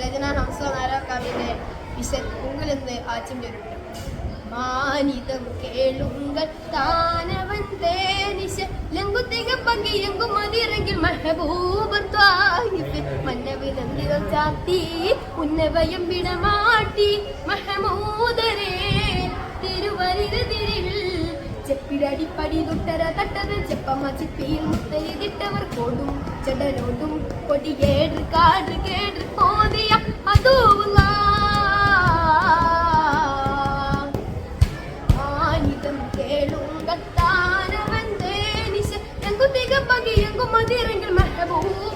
രചന ഹംസ നാരാക്കാവിന്റെ വിശക്കുങ്കിലെന്ന് ആച്ചം ചൊരുണ്ട് മാനിതം കേളുങ്കൽ താനവൻ തേനിശ ലങ്കുത്തിക പങ്കിയങ്കും മതിയിറങ്കിൽ മഹബൂബത്വായിഫ് മന്നവിതന്തികൾ ചാത്തി ഉന്നവയം വിടമാട്ടി മഹമൂദരേ. ചെപ്പിടടിപ്പടി തുട്ടര തട്ടത് ചെപ്പമ്മ ചിപ്പിയിൽ കൊടും. ചെടലോടും കൊടിയേട് കാട് കേട് പോതിയ അതൂല ആനിതം കേളുങ്ക താനവൻ തേനിശ. എങ്കുത്തിക പകിയെങ്കും മതിരെങ്കിൽ മെഹബൂബത്തായി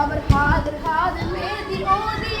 അവർ ഹാദർ ഹാദർ മേതി ഓതിയ